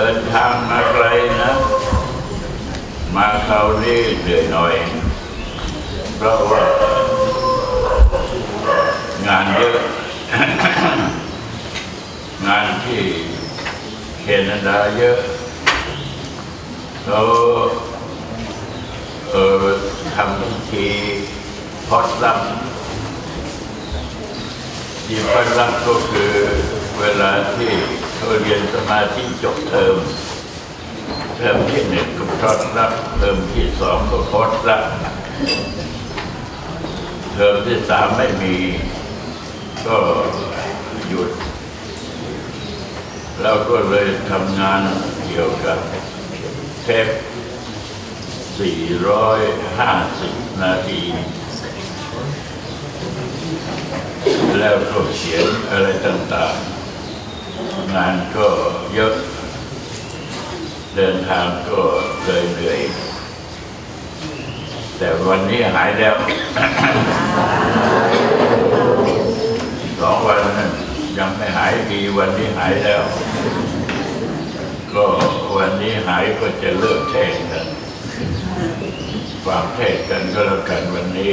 เดินทางมาไกลนะ มาคราวนี้เหนื่อยหน่อย เพราะว่างานเยอะ งานที่แคนาดาเยอะแล้วเออทำพิธีพอดลับที่พอดลับก็คือเวลาที่ เขาเรียนสมาธิจบเทอมเทอมที่หนึ่งก็พอดลับเทอมที่สองก็พอดลับเทอมที่สามไม่มีก็หยุดเราก็เลยทำงานเกี่ยวกับเทป450 นาที แล้วก็เขียนอะไรต่างๆ งานก็เยอะ เดินทางก็เลยเหนื่อย แต่วันนี้หายแล้วสองวันยังไม่หายดีวันนี้หายแล้ว ก็วันนี้หายก็จะเลิกเทศกันฟังเทศกันก็แล้วกันวันนี้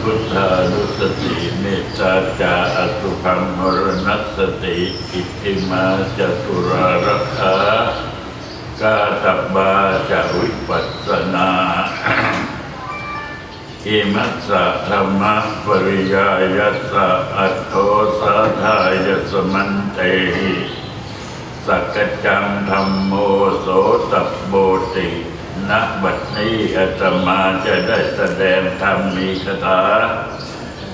พุทธานุสติเมตตาจาอสุพังมรณสติอิทิมาจตุรารักขากาตับบาจะวิปัสสนาอิมัสสะธรรมะปริยายัสสะอัตโตสาทายสมันเตหิสักจังธรรมโมโสตัปโบติ ณบัดนี้อาตมาจะได้แสดงธรรมมีคาถา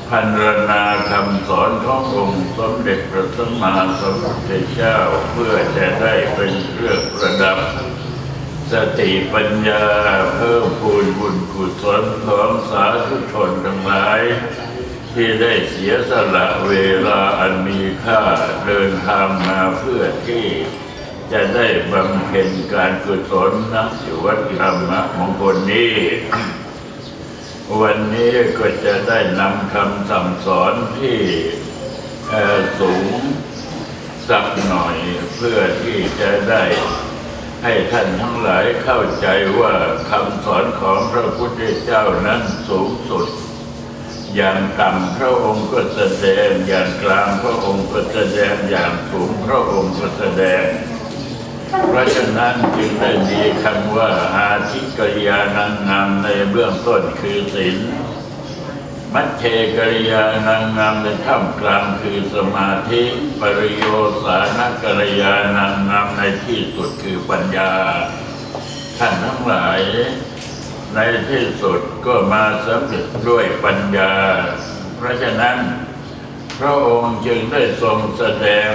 พันรนาคำสอนขององค์สมเด็จพระสัมมาสัมพุทธเจ้าเพื่อจะได้เป็นเครื่องประดับ สติปัญญาเพิ่มพูนบุญกุศลของสาธุชนทั้งหลาย ที่ได้เสียสละเวลาอันมีค่าเดินทางมาเพื่อที่ จะได้บำเพ็ญการกุศลนักอยู่วัดธรรมมงคลนี้ วันนี้ก็จะได้นำคำสั่งสอนที่สูงสักหน่อยเพื่อที่จะได้ให้ท่านทั้งหลายเข้าใจว่าคำสอนของพระพุทธเจ้านั้นสูงสุด อย่างต่ำพระองค์ก็แสดงอย่างกลางพระองค์ก็แสดงอย่างสูงพระองค์ก็แสดง เพราะฉะนั้นจึงได้มีคำว่าอาทิกริยานังงามในเบื้องต้นคือศีลมัชเชกริยานังงามในท่ามกลางคือสมาธิปริโยสานกริยานังงามในที่สุดคือปัญญา ท่านทั้งหลาย ในที่สุดก็มาสำเร็จด้วยปัญญา เพราะฉะนั้น พระองค์จึงได้ทรงแสดง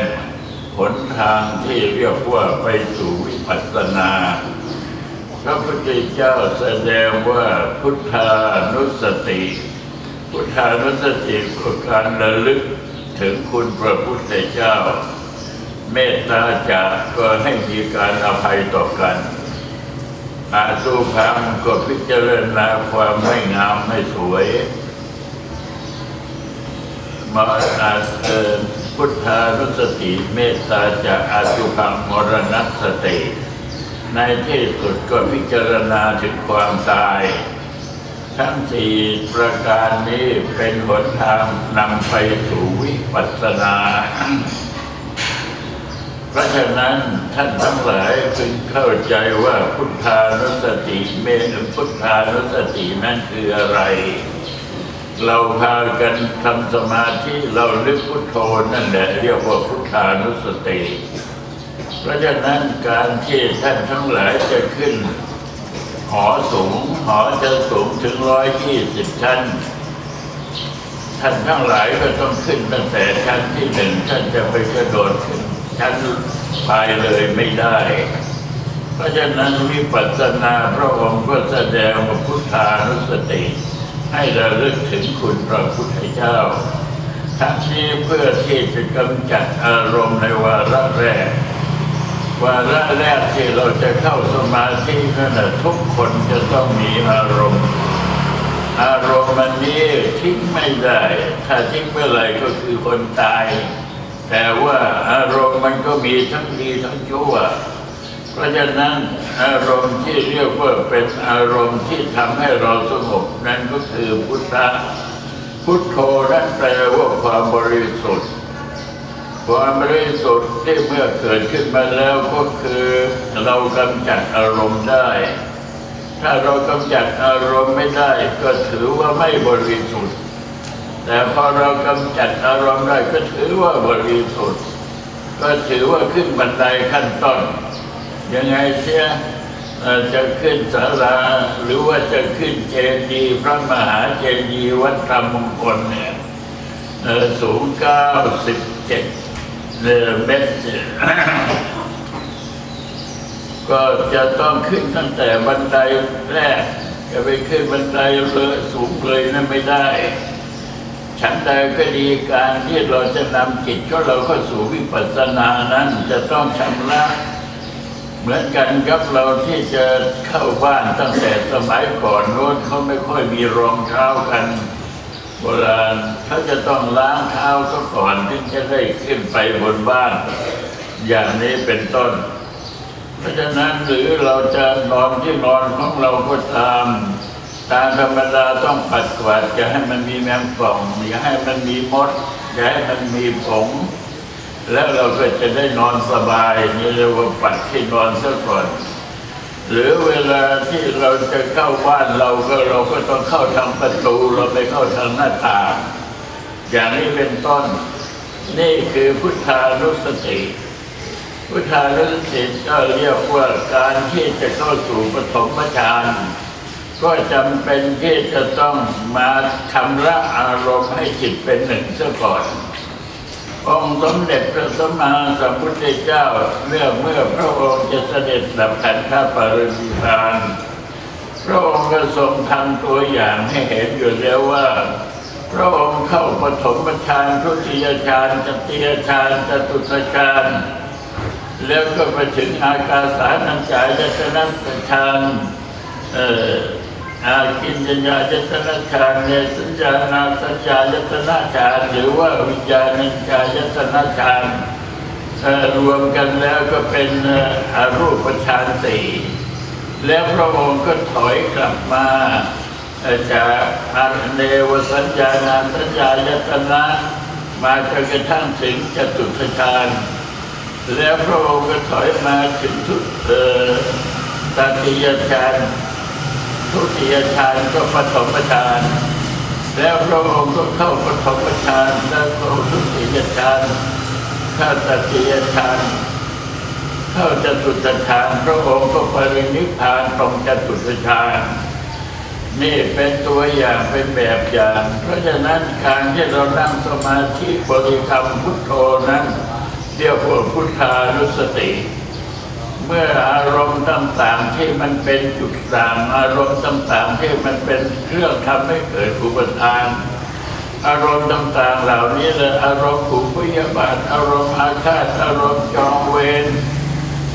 หนทางที่เรียกว่าไปสู่วิปัสสนาพระพุทธเจ้าแสดงว่าพุทธานุสติ พุทธานุสติก็การระลึกถึงคุณพระพุทธเจ้า เมตตาจากก็ให้มีการอภัยต่อกันอาสุพังก็พิจารณาความไม่งามไม่สวยมาอาเอ พุทธานุสติเมตตาจะอาสุพังมรณสติในที่สุดก็พิจารณาถึงความตาย ทั้งสี่ประการนี้เป็นหนทางนำไปสู่วิปัสสนา เพราะฉะนั้นท่านทั้งหลายพึงเข้าใจว่าพุทธานุสติเมตพุทธานุสตินั้นคืออะไร เราพากันทำสมาธิเราลึกพุทโธนั่นแหละเรียกว่าพุทธานุสติ เพราะฉะนั้นการที่ท่านทั้งหลายจะขึ้น หอสูง หอจะสูงถึงร้อยยี่สิบชั้น ท่านทั้งหลายก็ต้องขึ้นตั้งแต่ชั้นที่หนึ่งท่านจะไปกระโดดขึ้นชั้นภายเลยไม่ได้เพราะฉะนั้นวิปัสสนาพระองค์ก็แสดงว่าพุทธานุสติ ให้เระลึกถึงคุณพระพุทธเจ้า ทั้งนี้เพื่อที่จะกำจัดอารมณ์ในวาระแรก วาระแรกที่เราจะเข้าสมาธินั่นนะทุกคนจะต้องมีอารมณ์ อารมณ์มันนี้ทิ้งไม่ได้ ถ้าทิ้งเมื่อไหร่ก็คือคนตาย แต่ว่าอารมณ์มันก็มีทั้งดีทั้งชั่ว เพราะฉะนั้นอารมณ์ที่เรียกว่าเป็นอารมณ์ที่ทำให้เราสงบนั่นก็คือพุทธะพุทโธนั้นแปลว่าความบริสุทธิ์ ความบริสุทธิ์ที่เมื่อเกิดขึ้นมาแล้วก็คือเรากำจัดอารมณ์ได้ ถ้าเรากำจัดอารมณ์ไม่ได้ ก็ถือว่าไม่บริสุทธิ์ แต่พอเรากำจัดอารมณ์ได้ก็ถือว่าบริสุทธิ์ ก็ถือว่าขึ้นบันไดขั้นต้น ยังไงเสียจะขึ้นศาลาหรือว่าจะขึ้นเจดีย์พระมหาเจดีย์วัดธรรมมงคลเนี่ยสูงเก้าสิบเจ็ดเมตรก็จะต้องขึ้นตั้งแต่บันไดแรกจะไปขึ้นบันไดเลยสูงเลยนั้นไม่ได้ ฉันใดก็ดีการที่เราจะนำจิตของเราเข้าสู่วิปัสสนานั้นจะต้องชำระ เหมือนกันกับเราที่จะเข้าบ้านตั้งแต่สมัยก่อนโน้นเขาไม่ค่อยมีรองเท้ากัน โบราณเขาจะต้องล้างเท้าซะก่อนถึงจะได้ขึ้นไปบนบ้าน อย่างนี้เป็นต้น เพราะฉะนั้นหรือเราจะนอนที่นอนของเราก็ตามตามธรรมดาต้องปัดกวาดอย่าให้มันมีแมงป่องอย่าให้มันมีมดอย่าให้มันมีผง แล้วเราก็จะได้นอนสบายนี่เรียกว่าปัดที่นอนซะก่อน หรือเวลาที่เราจะเข้าบ้านเราก็เราก็ต้องเข้าทางประตูเราไม่เข้าทางหน้าต่างอย่างนี้เป็นต้น นี่คือพุทธานุสติพุทธานุสติก็เรียกว่าการที่จะเข้าสู่ปฐมฌานก็จำเป็นที่จะต้องมาชำระอารมณ์ให้จิตเป็นหนึ่งซะก่อน องค์สมเด็จพระสัมมาสัมพุทธเจ้าเมื่อเมื่อพระองค์จะเสด็จดับขันธปรินิพาน พระองค์ก็ทรงทำตัวอย่างให้เห็นอยู่แล้วว่า พระองค์เข้าปฐมฌานทุติยฌานตติยฌานจตุตฌานแล้วก็ไปถึงอากาสานัญจายตนะฌานเอ่อ อากินญญายตนะฌานเนสัญญานาสัญญายตนะฌานหรือว่าวิญญาณัญจายตนะฌานรวมกันแล้วก็เป็นอรูปฌานสี่แล้วพระองค์ก็ถอยกลับมาจากอาเนวสัญญานาสัญญายตนะมาจนกระทั่งถึงจตุตฌานแล้วพระองค์ก็ถอยมาถึงทุตติยฌาน ทุติยฌานก็ปฐมฌานแล้วพระองค์ก็เข้าปฐมฌานแล้วเข้าทุติยฌานเข้าตติยฌานเข้าจตุตฌานพระองค์ก็ปรินิพพานตรงจตุตฌานนี่เป็นตัวอย่างเป็นแบบอย่าง เพราะฉะนั้นการที่เรานั่งสมาธิบริกรรมพุทโธนั้นเรียกว่าพุทธานุสติ เมื่ออารมณ์ต่างๆที่มันเป็นจุดต่างอารมณ์ต่างๆที่มันเป็นเครื่องทำให้เกิดอุปทาน อารมณ์ต่างๆเหล่านี้เลยอารมณ์ผูกพยาบาทอารมณ์อาฆาตอารมณ์จองเวร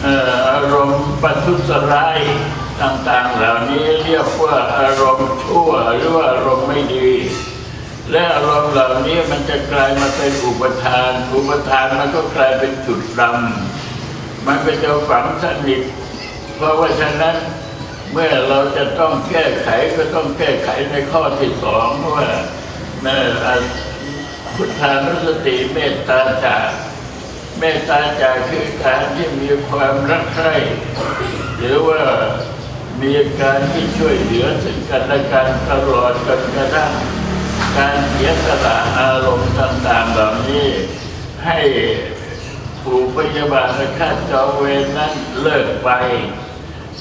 เอ่ออารมณ์ปัทุสร้ายต่างๆ เหล่านี้เรียกว่าอารมณ์ชั่วหรือว่าอารมณ์ไม่ดี และอารมณ์เหล่านี้มันจะกลายมาเป็นอุปทาน อุปทานมันก็กลายเป็นจุดดำ มันก็จะฝังสนิทเพราะว่าฉะนั้นเมื่อเราจะต้องแก้ไขก็ต้องแก้ไขในข้อที่สองว่าเอ่ออะพุทธานุสติเมตตาจาเมตตาจาคือการที่มีความรักใคร่หรือว่ามีการที่ช่วยเหลือซึ่งกันและกันตลอดจนกระทั่งการเสียสละอารมณ์ต่างๆเหล่านี้ให้ ผู้พยาบาลและข้าจองเวรนั้นเลิกไป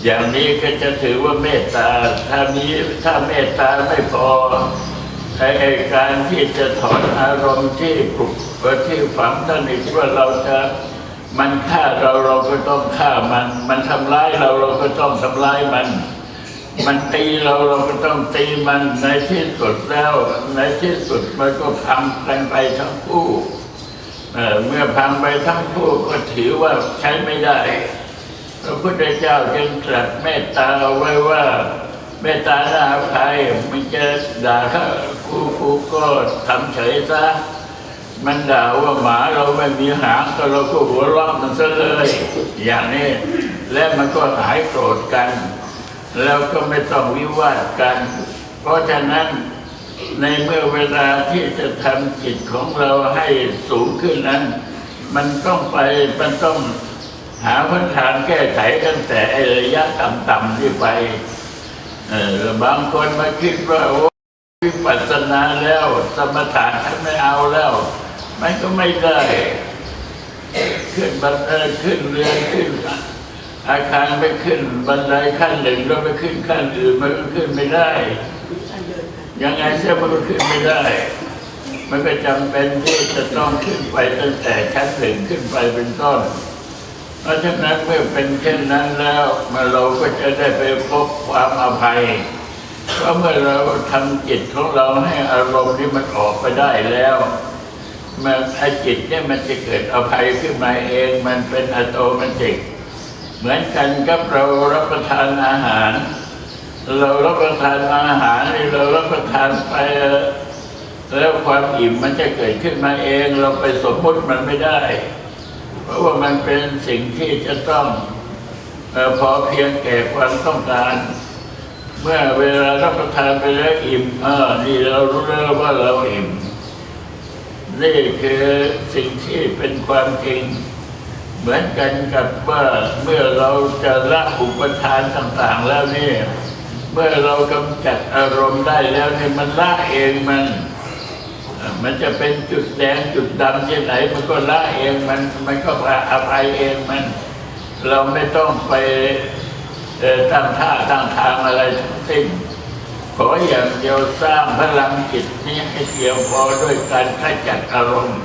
อย่างนี้ก็จะถือว่าเมตตาถ้ามีถ้าเมตตาไม่พอไอ้ไอ้การที่จะถอนอารมณ์ที่ปลุกที่ฝังสนิทว่าเราจะมันฆ่าเราเราก็ต้องฆ่ามัน มันทำร้ายเราเราก็ต้องทำร้ายมัน มันตีเราเราก็ต้องตีมันในที่สุดแล้ว ในที่สุดมันก็พังกันไปทั้งคู่ เมื่อพังไปทั้งคู่ก็ถือว่าใช้ไม่ได้ พระพุทธเจ้าจึงตรัสเมตตาเอาไว้ว่าเมตตาหน้าภัยมันจะด่าข้ากูกูก็ทำเฉยซะมันด่าว่าหมาเราไม่มีหางก็เราก็หัวเราะมันซะเลย อย่างนี้ และมันก็หายโกรธกัน แล้วก็ไม่ต้องวิวาทกัน เพราะฉะนั้น ในเมื่อเวลาที่จะทำจิตของเราให้สูงขึ้นนั้น มันต้องไปมันต้องหาพันทางแก้ไขตั้งแต่ระยะต่ำๆที่ไปบางคนมาคิดว่าโอ้วิปัสสนาแล้วสมถะฉันไม่เอาแล้ว มันก็ไม่ได้ ขึ้นบันเออขึ้นเรือนขึ้น อาคารไม่ขึ้นบันไดขั้นหนึ่งแล้วไปขึ้นขั้นอื่นมันก็ขึ้นไม่ได้ ยังไงเสียมันก็ขึ้นไม่ได้ มันก็จำเป็นที่จะต้องขึ้นไปตั้งแต่ชั้นหนึ่งขึ้นไปเป็นต้น เพราะฉะนั้นเมื่อเป็นเช่นนั้นแล้วมาเราก็จะได้ไปพบความอภัยเพราะเมื่อเราทำจิตของเราให้อารมณ์ที่มันออกไปได้แล้วมันไอจิตเนี่ยมันจะเกิดอภัยขึ้นมาเองมันเป็นอัตโนมัติเหมือนกันกับเรารับประทานอาหาร เรารับประทานอาหารเรารับประทานไปแล้วความอิ่มมันจะเกิดขึ้นมาเอง เราไปสมมติมันไม่ได้ เพราะว่ามันเป็นสิ่งที่จะต้องพอเพียงแก่ความต้องการ เมื่อเวลารับประทานไปแล้วอิ่มเออนี่เรารู้แล้วว่าเราอิ่มนี่คือสิ่งที่เป็นความจริง เหมือนกันกับว่าเมื่อเราจะละอุปทานต่าง ๆ แล้วนี่ เมื่อเรากำจัดอารมณ์ได้แล้วเนี่ยมันละเองมันมันจะเป็นจุดแดงจุดดำที่ไหน มันก็ละเองมันมันก็อภัยเองมัน เราไม่ต้องไปตั้งท่าตั้งทางอะไรทั้งสิ้นขออย่างเดียวสร้างพลังจิตนี้ให้เพียงพอด้วยการขจัดอารมณ์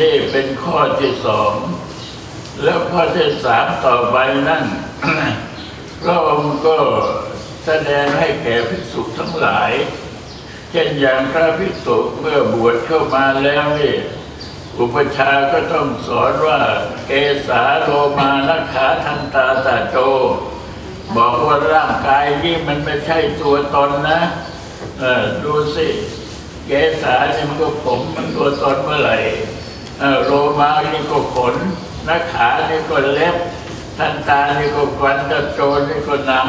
นี่เป็นข้อที่สอง แล้วข้อที่สามต่อไปนั่นพระองค์ก็ แสดงให้แก่ภิกษุทั้งหลาย เช่นอย่างพระภิกษุเมื่อบวชเข้ามาแล้วนี่อุปชาก็ต้องสอนว่า เกสาโลมานักขาทันตาตาโจ บอกว่าร่างกายนี่มันไม่ใช่ตัวตนนะเออดูสิเกสาเนี่ยมันก็ผมมันตัวตนเมื่อไหร่โรมานี่ก็ขนนักขานี่ก็เล็บทันตานี่ก็ฟันตะโจนนี่ก็หนัง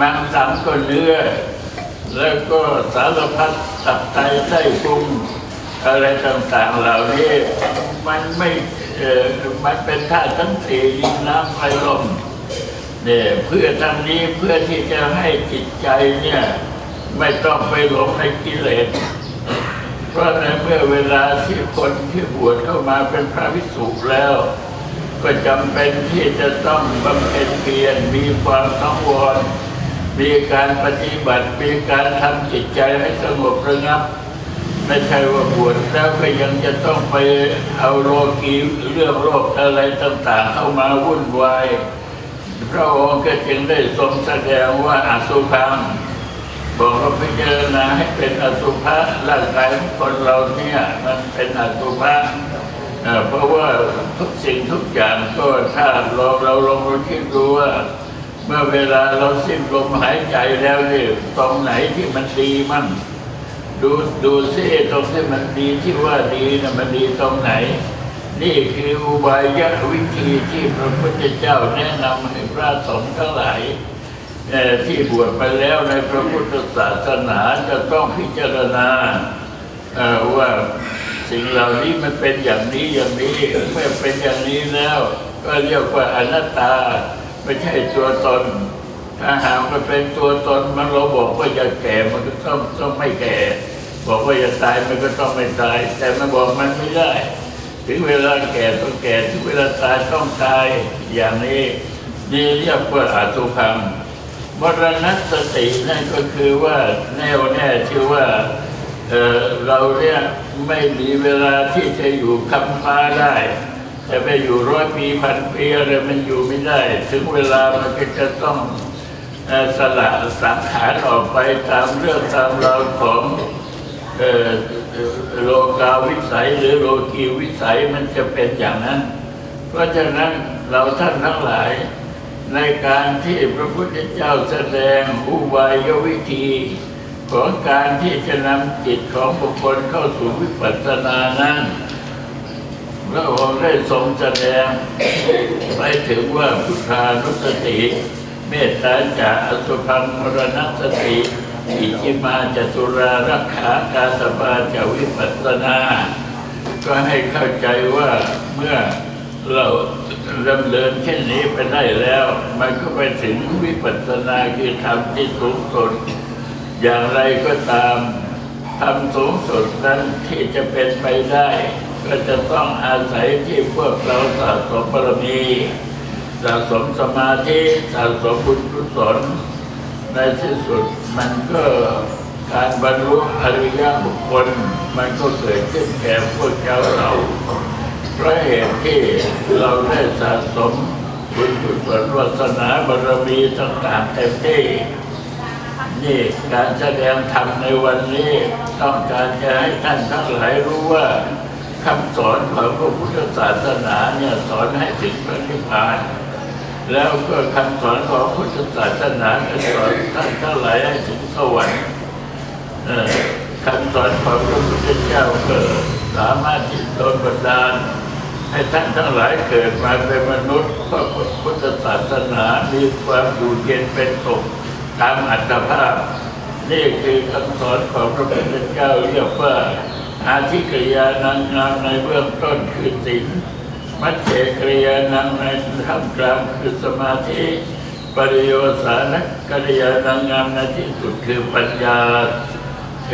มังสังก็เนื้อ แล้วก็สารพัดตับไตไส้พุงอะไรต่างๆเหล่านี้ มันไม่เออมันเป็นธาตุทั้งสี่ดินน้ำไฟลมเนี่ยเพื่อทำนี้เพื่อที่จะให้จิตใจเนี่ยไม่ต้องไปหลงในกิเลส เพราะในเมื่อเวลาที่คนที่บวชเข้ามาเป็นพระภิกษุแล้ว ก็จำเป็นที่จะต้องบำเพ็ญเพียรมีความสังวร มีการปฏิบัติมีการทำจิตใจให้สงบระงับ ไม่ใช่ว่าบวชแล้วก็ยังจะต้องไปเอาโลกีเรื่องโรคอะไรต่างๆ เข้ามาวุ่นวายพระองค์ก็จึงได้ทรงแสดงว่าอสุพังบอกว่าพิจารณาให้เป็นอสุภะร่างกายของคนเราเนี่ยมันเป็นอสุภะเพราะว่าทุกสิ่งทุกอย่างก็ถ้าเราเราลองคิดดูว่า เมื่อเวลาเราสิ้นลมหายใจแล้วนี่ตรงไหนที่มันดีมั่งดูดูซิตรงที่มันดีที่ว่าดีนะมันดีตรงไหน นี่คืออุบายยวิธีที่พระพุทธเจ้าแนะนำให้พระสงฆ์ทั้งหลายที่บวชไปแล้วในพระพุทธศาสนาจะต้องพิจารณาว่าสิ่งเหล่านี้มันเป็นอย่างนี้อย่างนี้เมื่อเป็นอย่างนี้แล้ว ก็เรียกว่าอนัตตา ไม่ใช่ตัวตน ถ้าหากมันเป็นตัวตนมันเราบอกว่าอย่าแก่มันก็ต้องต้องไม่แก่ บอกว่าอย่าตายมันก็ต้องไม่ตาย แต่มันบอกมันไม่ได้ ถึงเวลาแก่ต้องแก่ถึงเวลาตายต้องตายอย่างนี้นี่เรียกว่าอาสุพังมรณสตินั่นก็คือว่าแน่วแน่ชื่อว่าเเราเนี่ยไม่มีเวลาที่จะอยู่คำฟ้าได้ จะไปอยู่ร้อยปีพันปีอะไรมันอยู่ไม่ได้ ถึงเวลามันก็จะต้องสละสังขารออกไปตามเรื่องตามราวของโลกาวิสัยหรือโลกีวิสัยมันจะเป็นอย่างนั้น เพราะฉะนั้นเราท่านทั้งหลาย ในการที่พระพุทธเจ้าแสดงอุบายวิธี ของการที่จะนำจิตของบุคคลเข้าสู่วิปัสสนานั้น พระองค์ได้ทรงแสดงไปถึงว่าพุทธานุสติ เมตตาจาอสุพังมรณสติ อิจิมาจตุรารักขากาสปาจาวิปัสนา ก็ให้เข้าใจว่าเมื่อเราดำเนินเช่นนี้ไปได้แล้ว มันก็ไปถึงวิปัสสนาคือธรรมที่สูงสุด อย่างไรก็ตามทำสูงสุดนั้นที่จะเป็นไปได้ ก็จะต้องอาศัยที่พวกเราสะสมบารมี สะสมสมาธิสะสมบุญกุศลในที่สุดมันก็การบรรลุอริยบุคคล มันก็เกิดขึ้นแก่พวกเจ้าเราเพราะเหตุที่เราได้สะสมบุญกุศลวาสนาบารมีต่างๆเต็มที่นี่การแสดงธรรมในวันนี้ ต้องการจะให้ท่านทั้งหลายรู้ว่า คำสอนของพระพุทธศาสนาเนี่ยสอนให้ถึงพระนิพพาน แล้วก็คำสอนของพุทธศาสนาสอนท่านทั้งหลายให้ถึงสวรรค์เอ่อคำสอนของพระพุทธเจ้าก็สามารถที่โดนบันดาล ให้ท่านทั้งหลายเกิดมาเป็นมนุษย์เพราะพุทธศาสนามีความอยู่เย็นเป็นสุขตามอัตภาพ นี่คือคำสอนของพระพุทธเจ้าเรียกว่า อาธิกริยานางงามในเบื้องต้นคือศีลมัจเจกริยานางในท่ามกลางคือสมาธิปริโยสานกริยานางงามในที่สุดคือปัญญาเท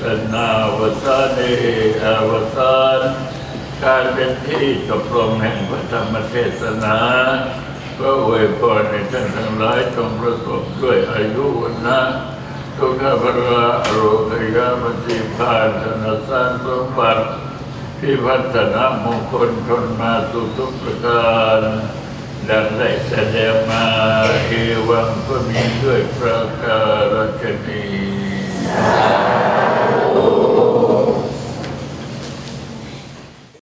ศนาวสานเนอวสานการเป็นที่จบลงแห่งพระธรรมเทศนาก็อวยพรให้ท่านทั้งหลายจงประสบด้วยอายุวันนะ ทุกขภระโรคยาปฏิภาณธนสารสมบัติพิพัฒนามงคลคนมาสุทุกประการดังได้แสดงมาเอวังก็มีด้วยประการชนี้